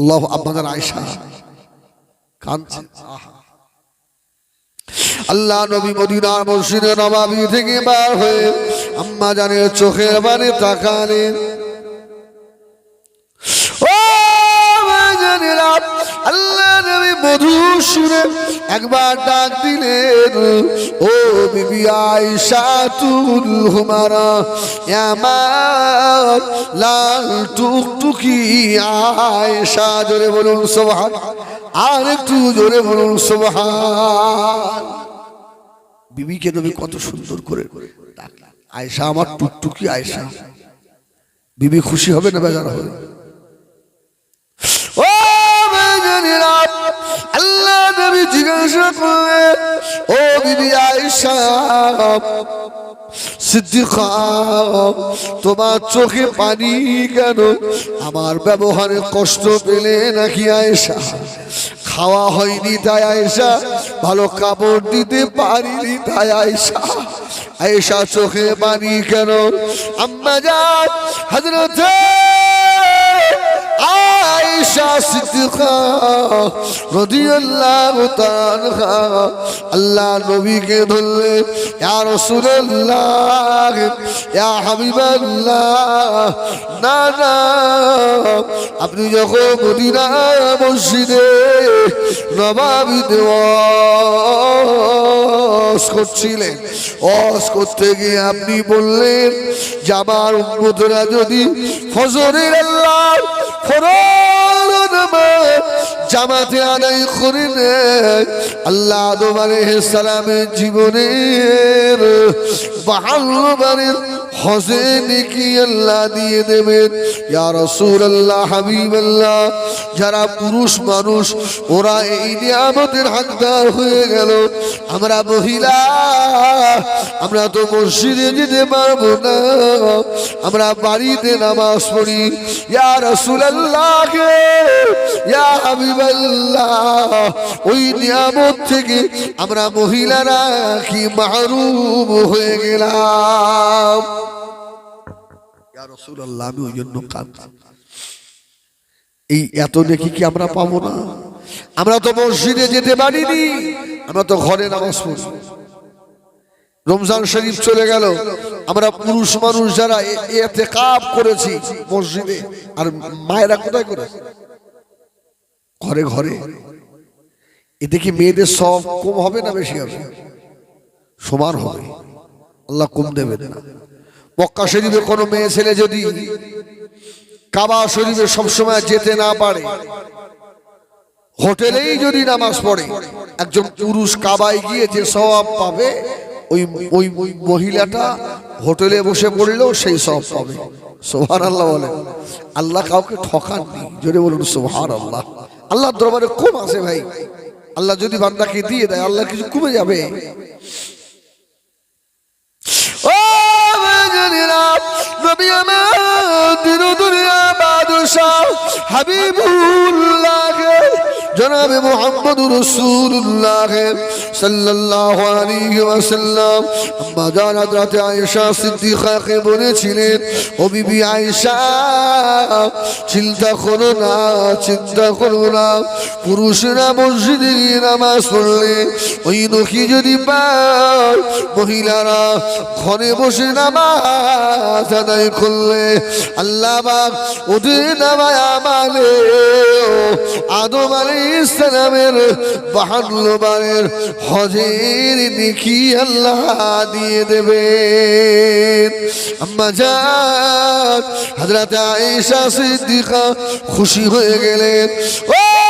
আল্লাহ আপনাদের আয়সা কাঁদছে। আল্লাহ নবী মদিনার মসজিদে নবাবি থেকে বার হয়ে আম্মা জানে চোখের বাড়ি তাকালেন। নবী মধু একবার ডাক দিলেন, ও বিবি আয়েশা, তুল হুমারা, আমার লাল টুকটুকি আয়েশা। জোরে বলুন সুবহান আর একটু জোরে বলুন সুবহান বিবিকে নবী কত সুন্দর করে ডাকলেন। আয়েশা, আমার টুকটুকি আয়সা বিবি খুশি হবে না বেজার হবে? নবী জিজ্ঞাসা করলেন ও বিবি আয়েশা, সিদ্দিকা, তোমার চোখে পানি কেন? আমার ব্যবহারে কষ্ট পেলে নাকি আয়েশা? খাওয়া হয়নি তাই আয়েশা, ভালো কাপড় দিতে পারিনি তাই আয়েশা। আয়েশা চোখে পানি কেন? আম্মা যান হজরতে আয়েশা সিদ্দিকা, রাদিয়াল্লাহু তাআলা, আল্লাহ নবীকে ধরলেন ইয়া রাসূলুল্লাহ, ইয়া হাবিবাল্লাহ, না না, আপনি যখন মদিনা মসজিদে নবাবি ওয়াজ করছিলেন, ওয়াজ করতে গিয়ে আপনি বললেন, যে আমার উম্মতরা যদি ফজরের আল্লাহ ফরজ নামাজ জামাতে আদায় করে নেয় আল্লাহ আদম আলাইহিস সালামের জীবনের বাহাল্লবারের হজে নাকি আল্লাহ দিয়ে দেবেন। ইয়া রাসূলুল্লাহ, হাবিবাল্লাহ, যারা পুরুষ মানুষ, ওরা এই নিয়ামতের হাকদার হয়ে গেল। আমরা মহিলা, আমরা তো মসজিদে যেতে পারব না। আমরা বাড়িতে নামাজ পড়ি। ইয়া রাসূলুল্লাহ ইয়া হাবিবাল্লাহ, ওই নিয়ামত থেকে আমরা মহিলারা কি হয়ে গেলাম। আমি ওই জন্য এই এত দেখি কি আমরা পাবো না? আমরা তো মসজিদে যেতে পারিনি, আমরা তো ঘরে নামাজ পড়ি। রমজান শরীফ চলে গেল, আমরা পুরুষ মানুষ যারা এতে কাপ করেছি মসজিদে, আর মায়েরা কোথায় করে ঘরে ঘরে। এতে কি মেয়েদের সব কম হবে না বেশি হবে? সমান হবে। আল্লাহ কম দেবেন না। মক্কা শরীফে কোনো মেয়ে ছেলে যদি কাবা শরীফে সবসময় যেতে না পারে, হোটেলেই যদি নামাজ পড়ে, একজন পুরুষ কাবায় গিয়ে যে সওয়াব পাবে, ওই ওই ওই মহিলাটা হোটেলে বসে পড়লেও সেই সব পাবে। সোহান আল্লাহ বলে আল্লাহ কাউকে ঠকাননি। জোরে বলুন সোহান আল্লাহ আল্লাহ দরবারে কম আছে ভাই। আল্লাহ যদি বান্দাকে দিয়ে দেয়, আল্লাহ কিছু কমে যাবে। হাবিবুল্লাহ জনাবে মোহাম্মদ রসুল্লাহ সাল্লাল্লাহু আলাইহি ওয়াসাল্লাম। আম্মা জান হযরত আয়েশা সিদ্দিকাকে বলেছিলেন, ও বিবি আয়েশা, চিন্তা করো না, চিন্তা করো না। পুরুষরা মসজিদে গিয়ে নামাজ পড়লে, ওই নখি যদি পায়, মহিলারা ঘরে বসে নামাজ আদায় করলে, আল্লাহ ওদের নামায় আমালে আদম আলী ইসলামের বাহান্ন বারের হজের দেখি আল্লাহ দিয়ে দেবে। আম্মা যান হযরত আয়েশা সিদ্দিকা খুশি হয়ে গেলেন। ও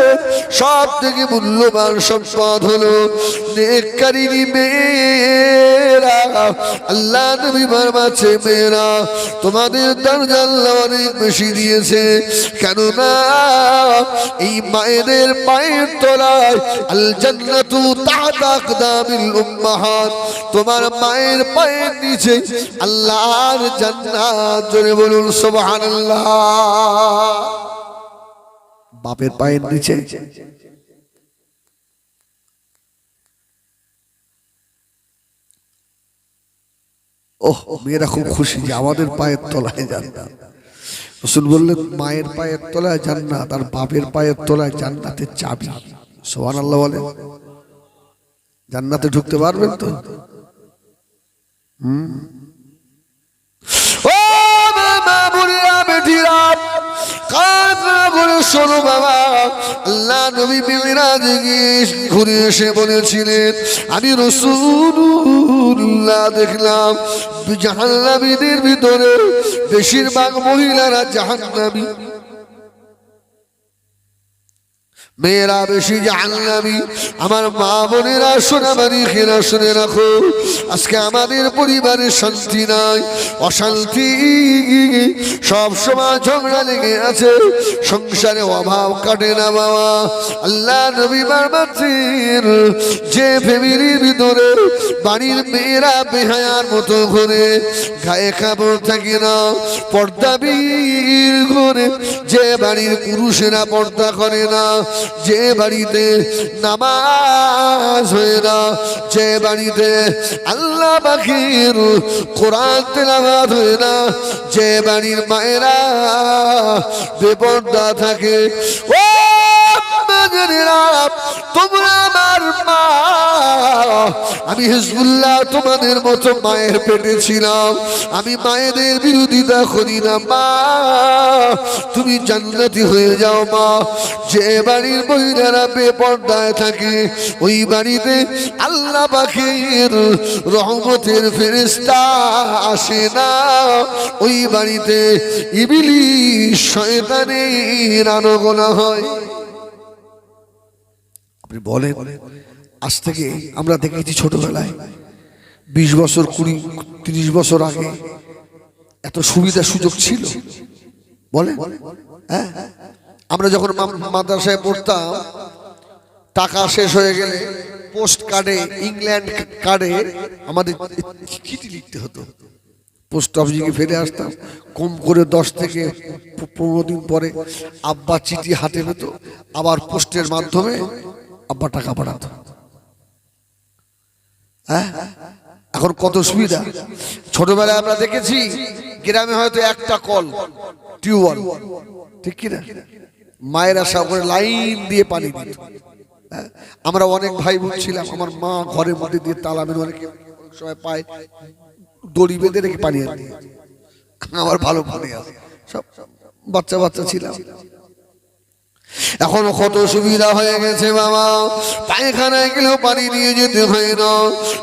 সব থেকে মূল্যবান সম্পদ হলো আল্লাহ মেয়েরা, তোমাদের অনেক বেশি দিয়েছে। কেননা এই মায়েদের পায়ের তলায় আল জান্নাতু তাহতা আকদামিল তোমার মায়ের পায়ের নিচে আল্লাহর জান্নাত। জোরে বলুন, সুবহানাল্লাহ। বাপের পায়ের নিচে। ওহ, মেয়েরা খুব খুশি যে আমাদের পায়ের তলায় জান্নাত। রসুল বললেন, মায়ের পায়ের তলায় জান্নাত আর বাপের পায়ের তলায় জান্নাতের চাবি। সোহান আল্লাহ বলে। জান্নাতে ঢুকতে পারবেন তো? হুম। ও করে শোনো বাবা। আল্লাহ নবী ঘুরে এসে বলেছিলেন, আমি রসুল্লাহ দেখলাম জাহান্নাবীদের ভিতরে বেশিরভাগ মহিলারা জাহান্নামী। মেয়েরা বেশি জাহান্নামী। আমার মা বোনেরা সোনামারি খেরা শুনে রাখো। আজকে আমাদের পরিবারে শান্তি নাই, অশান্তি। সব সময় ঝগড়া লেগে আছে, সংসারে অভাব কাটে না বাবা। আল্লাহ নবী বারবাতির যে ফ্যামিলির ভিতরে বাড়ির মেয়েরা বেহায়ার মতো ঘুরে, গায়ে কাপড় থাকে না, পর্দা বীর ঘরে, যে বাড়ির পুরুষেরা পর্দা করে না যে বাড়িতে নামাজ হয় না, যে বাড়িতে আল্লাহ পাখির কোরআন তেলাবাদ হয় না, যে বাড়ির মায়েরা বেপর্দা থাকে, ও মা। আমি হিজবুল্লাহ তোমাদের মতো মায়ের পেটে ছিলাম। আমি মায়েদের বিরোধিতা করি না, মা। তুমি জান্নাতি হয়ে যাও, মা। যে বাড়ির মহিলারা বেপর্দায় থাকে, ওই বাড়িতে আল্লাহ পাখির রহমতের ফেরেস্তা আসে না। ওই বাড়িতে ইবিলি শয়তানের আনগোনা হয়। আপনি বলেন, আজ থেকে আমরা দেখেছি ছোটবেলায় বিশ বছর, কুড়ি, তিরিশ বছর আগে এত সুবিধা সুযোগ ছিল। বলে হ্যাঁ? আমরা যখন মাদ্রাসায় পড়তাম, টাকা শেষ হয়ে গেলে পোস্ট কার্ডে, ইংল্যান্ড কার্ডে আমাদের চিঠি লিখতে হতো। পোস্ট অফিসে ফেলে আসতাম, কম করে দশ থেকে পনেরো দিন পরে আব্বা চিঠি হাতে পেত, আবার পোস্টের মাধ্যমে আব্বা টাকা পাঠাতো। হ্যাঁ? এখন কত সুবিধা? ছোটবেলায় আমরা দেখেছি, গ্রামে হয়তো একটা কল, টিউবওয়েল। ঠিক কিনা? মায়েরা করে লাইন দিয়ে পানি দিত। হ্যাঁ? আমরা অনেক ভাই ছিলাম, আমার মা ঘরের মধ্যে দিয়ে তালা মেরে অনেকে সময় পায়, দড়ি বেঁধে রেখে পানি আনতে। আমার ভালো পানি সব বাচ্চা বাচ্চা ছিলাম। এখন কত সুবিধা হয়ে গেছে বাবা। পায়খানায় গেলেও পানি নিয়ে যেতে হয় না।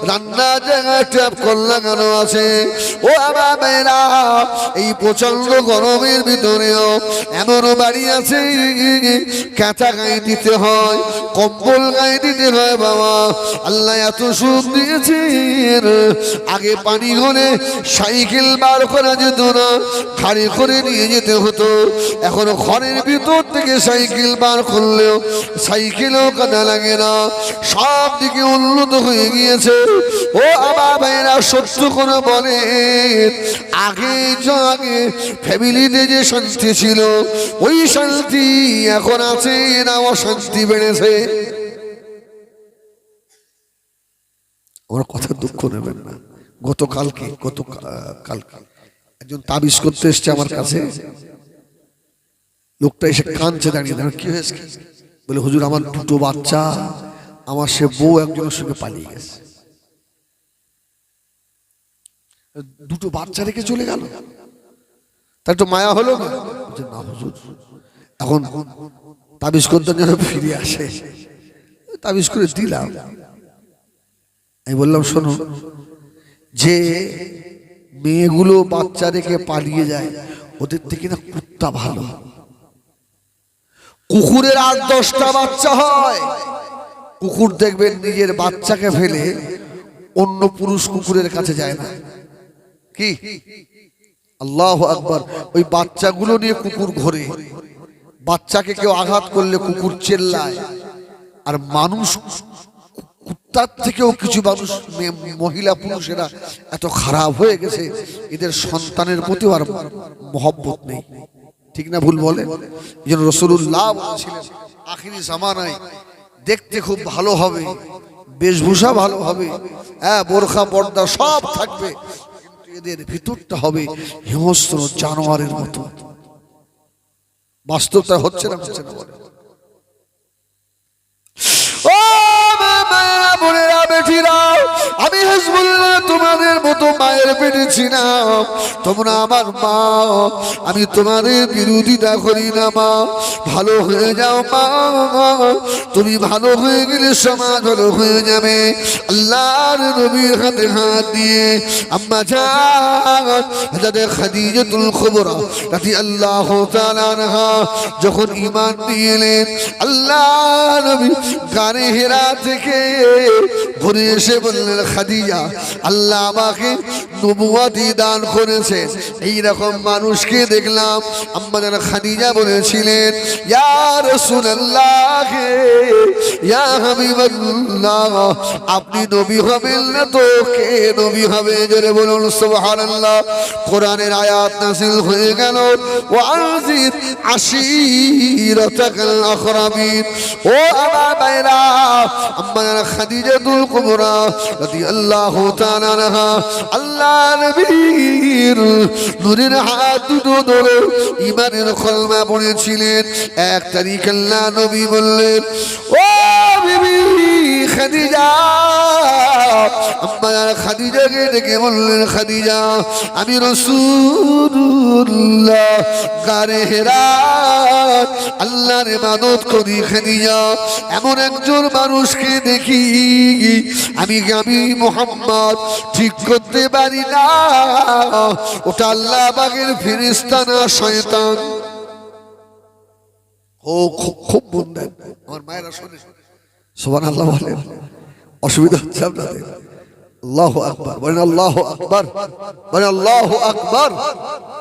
রান্না জায়গায় ট্যাপ কল লাগানো আছে। ও আমার মেয়েরা, এই প্রচণ্ড গরমের ভিতরেও এমনও বাড়ি আছে কাঁচা গায়ে দিতে হয়, কম্বল গায়ে দিতে হয় বাবা। আল্লাহ এত সুখ দিয়েছেন। আগে পানি হলে সাইকেল বার করা যেত না গাড়ি করে নিয়ে যেতে হতো। এখন ঘরের ভিতর থেকে সাইকেল বার করলেও সাইকেলও কাদা লাগে না। সব দিকে উন্নত হয়ে গিয়েছে। ও আমার ভাইরা, সত্য করে বলে, আগে আগে ফ্যামিলিতে যে শান্তি ছিল, ওই শান্তি এখন আছে না অশান্তি বেড়েছে? আমার কথা দুঃখ নেবেন না। গতকালকে গত কালকে একজন তাবিজ করতে এসছে আমার কাছে। লোকটা এসে কাঁদছে দাঁড়িয়ে দাঁড়িয়ে কি হয়েছে? বলে, হুজুর, আমার দুটো বাচ্চা, আমার সে বউ একজনের সঙ্গে পালিয়ে গেছে। দুটো বাচ্চা রেখে চলে গেল। তার একটু মায়া হলো না। হুজুর, এখন তাবিজ করতে যেন ফিরে আসে। তাবিজ করে দিলাম। আমি বললাম, শোনো, যে মেয়েগুলো বাচ্চা রেখে পালিয়ে যায়, ওদের থেকে না কুত্তা ভালো। কুকুরের আর দশটা বাচ্চা হয়। কুকুর দেখবেন নিজের বাচ্চাকে ফেলে অন্য পুরুষ কুকুরের কাছে যায় না। কি? আল্লাহ আকবার। ওই বাচ্চাগুলো নিয়ে কুকুর ঘোরে। বাচ্চাকে কেউ আঘাত করলে কুকুর চেল্লায়। আর মানুষ কুত্তার থেকেও কিছু মানুষ, মহিলা পুরুষেরা এত খারাপ হয়ে গেছে, এদের সন্তানের প্রতিও আর মহব্বত নেই। ঠিক না ভুল বলে? এই জন্য রসুল্লাহ বলেছিলেন, আখিরি জামানায় দেখতে খুব ভালো হবে, বেশভূষা ভালো হবে হ্যাঁ বোরখা, পর্দা সব থাকবে এদের ভিতরটা হবে হিংস্র জানোয়ারের মতো। বাস্তবতা হচ্ছে না হচ্ছে না আমি মতো পেটে ছিলাম তোমরা আমার মা। আমি তোমাদের বিরোধিতা করি না, মা। ভালো হয়ে যাও, মা। তুমি ভালো হয়ে গেলে সমাজ হয়ে যাবে। আল্লাহর নবীর হাতে হাত দিয়ে। আম্মা হাজরতে খাদিজাতুল রাদিয়াল্লাহু তাআলা আনহা যখন ঈমান নিয়ে এলেন আল্লাহ নবী গানে হেরা থেকে ঘুরে এসে বললেন, খাদিজা, আল্লাহ আমাকে নবুয়াতি দান করেছে এইরকম মানুষকে দেখলাম আম্মা যেন খাদিজা বলেছিলেন, ইয়া রাসূলুল্লাহ, ইয়া হাবিবাল্লাহ, আপনি নবী হবেন না তো কে নবী হবে? জোরে বলুন, সুবহানাল্লাহ। কোরআনের আয়াত নাসিল হয়ে গেল ওয়ানজির আশিরাতাকাল আখরাবিন। ও আমার ভাইরা, আম্মা জান খাদিজাতুল কুবরা রাদিয়াল্লাহু তাআলা আনহা আল্লাহ নবীর নূরের হাত দুটো ধরে ইমানের খলমা পড়েছিলেন। এক তারিখ আল্লাহ নবী বললেন, ও বিবি খাদিজা। আমার খাদিজাকে ডেকে বললেন, খাদিজা, আমি রসুল্লাহ গারে হেরাত আল্লাহর ইবাদত করি খাদিজা এমন একজন মানুষকে দেখি আমি আমি মোহাম্মদ? ঠিক করতে পারি না। ওটা আল্লাহ বাগের ফিরিস্তা না শয়তান? ও, খুব খুব মন দেন। আমার মায়েরা শোনে। সোবান আল্লাহ বলেন অসুবিধা হচ্ছে আপনাদের। আল্লাহ আকবার। বলেন আল্লাহ আকবার। বলেন আল্লাহ আকবার।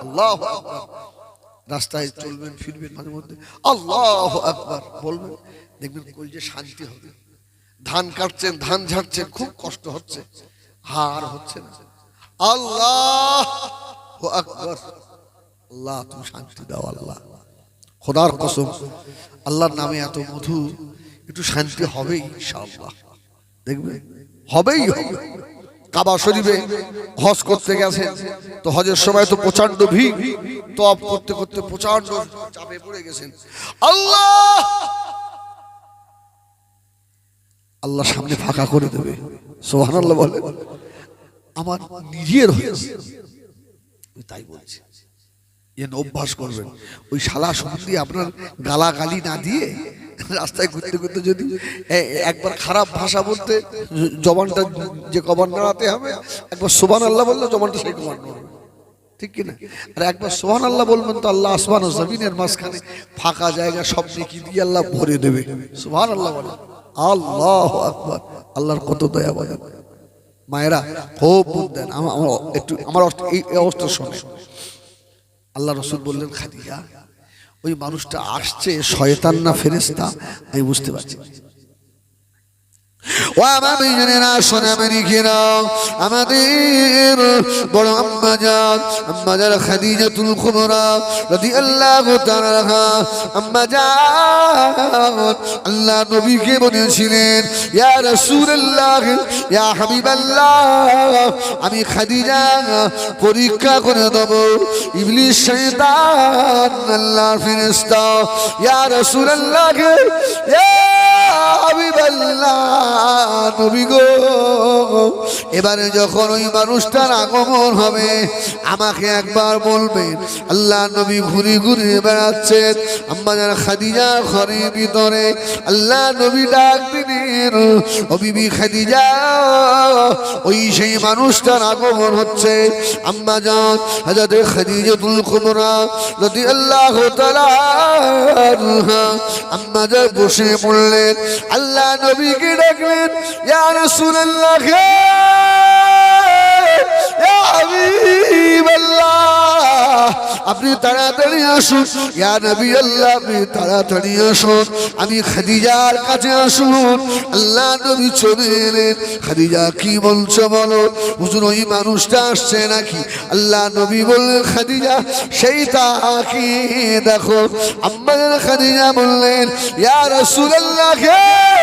আল্লাহ আকবার। রাস্তায় চলবেন, ফিরবেন মাঝে মধ্যে। আল্লাহ আকবার, বলবেন, দেখবেন কই যে শান্তি হবে। ধান কাটছেন, ধান ঝাড়ছেন, খুব কষ্ট হচ্ছে। হার হচ্ছে না। আল্লাহ আকবার। আল্লাহ, তুমি শান্তি দাও, আল্লাহ। খোদার কসম, আল্লাহর নামে এত মধু, একটু শান্তি হবেই, ইনশাআল্লাহ। দেখবে হবেই হবে। কাবা শরীফে হজ করতে গেছেন তো হজের সময় তো প্রচণ্ড ভিড়। তপ করতে করতে প্রচণ্ড চাপে পড়ে গেছেন। আল্লাহ! আল্লাহ সামনে ফাঁকা করে দেবে। সোহান আল্লাহ বলে আমার নিজের হয়েছে তাই বলছি। এন অভ্যাস করবেন। ওই শালা সম্বন্ধে আপনার গালাগালি না দিয়ে রাস্তায় ঘুরতে ঘুরতে যদি একবার খারাপ ভাষা বলতে জবানটা যে কবার নাড়াতে হবে, একবার সোবান আল্লাহ বললে জবানটা সেই কবার নাড়াবে ঠিক কিনা? আর একবার সোহান আল্লাহ বলবেন তো আল্লাহ আসমান ও জমিনের মাঝখানে ফাঁকা জায়গা সব নেকি দিয়ে আল্লাহ ভরে দেবে। সোহান আল্লাহ বলে, আল্লাহ আকবার, আল্লাহর কত দয়া বলেন মায়েরা, খুব বুঝ দেন। আমার একটু, আমার অবস্থা- এই অবস্থা শোনে আল্লাহ রসুল বললেন, খাদিজা ওই মানুষটা আসছে শয়তান না ফেরেস্তা আমি বুঝতে পারছি। ও আমার মেয়েরা সোনা মেরিখেরা আমাদের বড় আম্মা যান আম্মা যান খাদিজাতুল কুবরা রাদিয়াল্লাহু তাআলা আম্মা যান আল্লাহ নবীকে বলেছিলেন, ইয়া রাসূলুল্লাহ, ইয়া হাবিবাল্লাহ, আমি খাদিজা পরীক্ষা করে দেব। ইবলিস শয়তান, আল্লাহর ফেরেশতা, ইয়া রাসূলুল্লাহ, ইয়া নবী গো। এবারে যখন ওই মানুষটার আগমন হবে, আমাকে একবার বলবেন আল্লাহ নবী ঘুরে ঘুরে বেড়াচ্ছেন আমাদের খাদিজা ঘরের ভিতরে। আল্লাহ নবী ডাক দিলেন, ও বিবি খাদিজা, ওই সেই মানুষটার আগমন হচ্ছে। আম্মা যান হাজরত খাদিজাতুল রাদিয়াল্লাহু তাআলা আনহা আম্মা যান বসে পড়লেন। আল্লাহ নবীকে ডাকলেন ইয়া রাসূলুল্লাহ আপনি তাড়াতাড়ি আসুন। ইয়া নবী আল্লাহ আপনি তাড়াতাড়ি আসুন। আমি খাদিজার কাছে আসুন। আল্লাহ নবী চলে এলেন। খাদিজা কি বলছো বলো? হুজুর, ওই মানুষটা আসছে নাকি? আল্লাহ নবী বললেন, খাদিজা, সেই তা তাকে দেখো আম্মার খাদিজা বললেন, ইয়া রাসূলুল্লাহ কে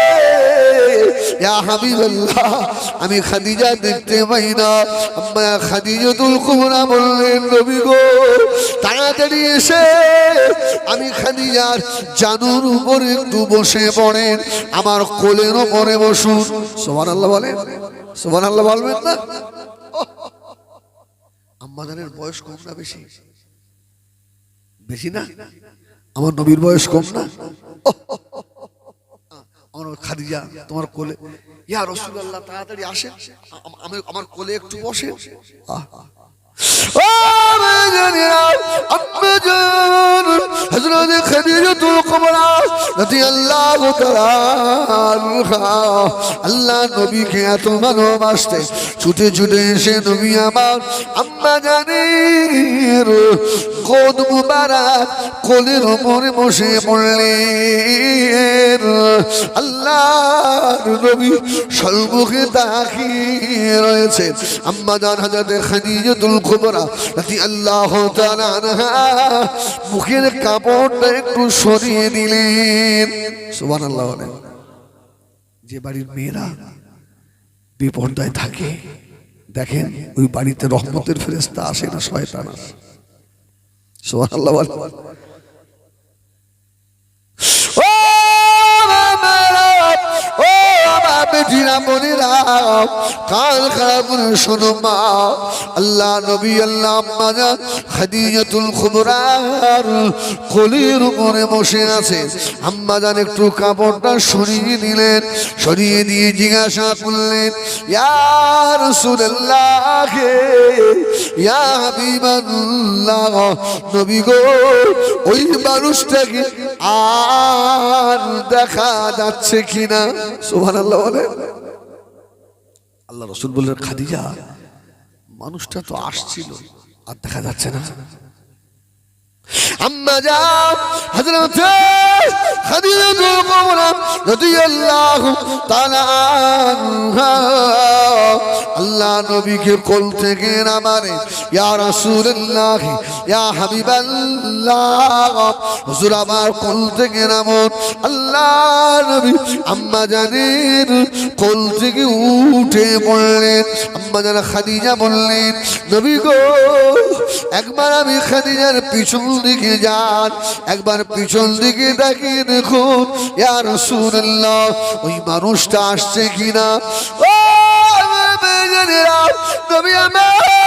আমি খাদিজা দেখতে পাই না। আম্মা খাদিজাতুল কুবরা বললেন, নবী গো, তাড়াতাড়ি এসে। আমি খাদিজার জানুর উপরে একটু বসে পড়েন, আমার কোলের উপরে বসুন। সুবহানাল্লাহ বলেন, সুবহানাল্লাহ বলবেন না? আম্মাজানের বয়স কম না বেশি? বেশি না? আমার নবীর বয়স কম না? আমার খাদিজা, তোমার কোলে। ইয়া রসুল্লাহ তাড়াতাড়ি আসে। আমি আমার কোলে একটু বসে। হযরত খাদিজাতুল কুবরা রাদিয়াল্লাহু তাআলা আল্লাহ নবীকে এত ভালোবাসতে, ছুটে ছুটে এসে নবী আমার আম্মা জানের কোদ মুবারক কোলের ওপরে বসে পড়লেন। আল্লাহ নবী সর্বকে তাকিয়ে রয়েছে। আম্মা জান হাজারে খাদিজাতুল কুবরা রাদিয়াল্লাহু তাআলা আনহা মুখের কাপড়টা একটু সরিয়ে দিলেন সুবহানাল্লাহ বলেন। যে বাড়ির মেয়েরা বিপর্দায় থাকে, দেখেন ওই বাড়িতে রহমতের ফেরেস্তা আসে না শয়তান আসে। সুবহানাল্লাহ বেটিরা বোনেরা, কান খারাপ শোনো মা। আল্লাহ নবী আল্লাহ জান খাদিজাতুল কুবরার কোলের উপরে বসে আছে। আম্মা জান একটু কাপড়টা সরিয়ে দিলেন সরিয়ে দিয়ে জিজ্ঞাসা করলেন ইয়া রাসূলুল্লাহ ইয়া হাবিবাল্লাহ নবী গো ওই মানুষটাকে আর দেখা যাচ্ছে কিনা? সুবহানাল্লাহ বলেন। আল্লাহ রসুল বললেন খাদিজা মানুষটা তো আসছিল আর দেখা যাচ্ছে না। আম্মা যাও হযরত খাদিজাতুল আল্লাহ নবীকে কোল থেকে নামারে, ইয়া রাসূলুল্লাহ, ইয়া হাবিবাল্লাহ, হুজুর আমার কোল থেকে নামুন আল্লাহ নবী আম্মা জানের কোল থেকে উঠে পড়লেন আম্মা জান খাদিজা বললেন, নবী গো একবার আমি খাদিজার পিছন দিকে যান, একবার পিছন দিকে তাকিয়ে দেখুন ইয়ার সুরল্লাহ ওই মানুষটা আসছে কিনা? ও নবী আমার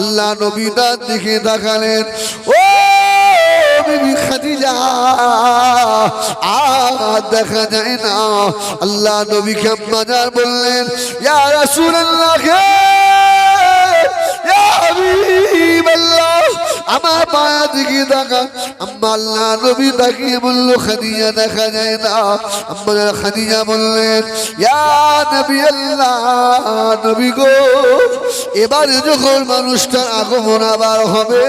আল্লাহ নবী তার দিকে দেখালেন ও বিবি খাদিজা দেখা যায় না। আল্লাহ নবীকে আম্মা জান বললেন, ইয়া রাসূলুল্লাহ ইয়া হাবিবাল্লাহ আমার পায়া দিকে দেখা। আম্মা আল্লাহ নবী তাকিয়ে বলল খাদিজা দেখা যায় না। আম্মা খাদিজা বললেন ইয়া নবী আল্লাহ নবী গো এবারে যখন মানুষটার আগমন আবার হবে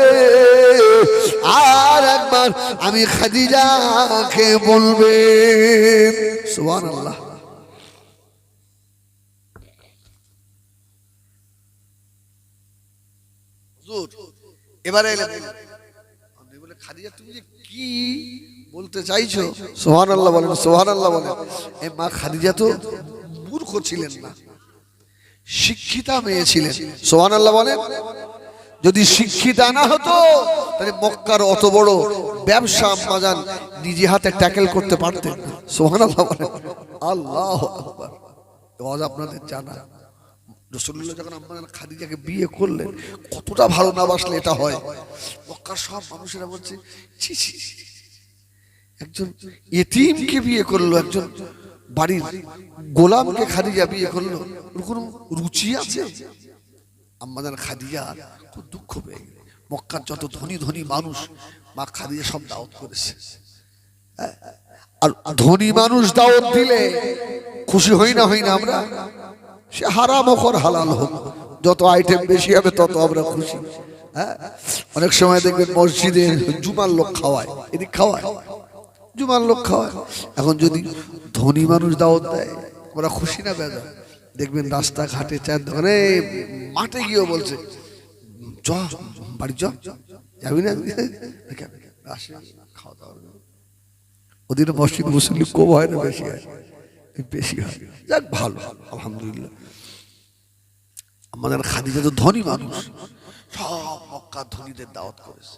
আর একবার আমি খাদিজাকে বলবেন। সুবহানাল্লাহ। হুজুর, এবারে বলে খাদিজা তুমি যে কি বলতে চাইছো? সোহান আল্লাহ বলেন সোহান আল্লাহ বলেন। এ মা খাদিজা তো মূর্খ ছিলেন না। শিক্ষিতা মেয়ে ছিলেন। সোহান আল্লাহ বলেন যদি শিক্ষিতা না হতো তাহলে মক্কার অত বড় ব্যবসা আম্মাজান নিজে হাতে ট্যাকেল করতে পারতেন সোহান আল্লাহ বলেন। আল্লাহ আওয়াজ আপনাদের জানা। রসুল্লাহ যখন আম্মা খাদিজাকে বিয়ে করলেন, কতটা ভালো না বাসলে এটা হয়? মক্কার সব মানুষেরা বলছে, ছি ছি। একজন এতিমকে বিয়ে করল, একজন বাড়ির গোলামকে খাদিজা বিয়ে করল। ওর কোনো রুচি আছে? আমাদের খাদিজা খুব দুঃখ পেয়ে গেলে মক্কার যত ধনী ধনী মানুষ, মা খাদিজা সব দাওয়াত করেছে। হ্যাঁ? আর ধনী মানুষ দাওয়াত দিলে খুশি হই না হই না আমরা? সে হারাম হোক হালাল হোক। যত আইটেম বেশি হবে তত আমরা খুশি। হ্যাঁ? অনেক সময় দেখবেন মসজিদে জুমার লোক খাওয়ায়। এদিক খাওয়ায়। জুমার লোক খাওয়ায়। এখন যদি ধনী মানুষ দাওয়াত দেয় ওরা খুশি না বেজা দেখবেন রাস্তাঘাটে চায়ের দোকানে মাঠে গিয়েও বলছে চ বাড়ি চ যাবি না? আসে, খাওয়া দাওয়া। ওদিনে মসজিদ মুসলিম কম হয় না বেশি হয়। বেশি হয়। যাক ভালো আলহামদুলিল্লাহ। আমাদের খাদিজা তো ধনী মানুষ। সব মক্কা ধনীদের দাওয়াত করেছে।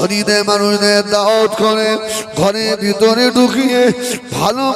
মানে মানুষদের দাওয়াত করে, ঘরের ভিতরে ঢুকিয়ে ভালো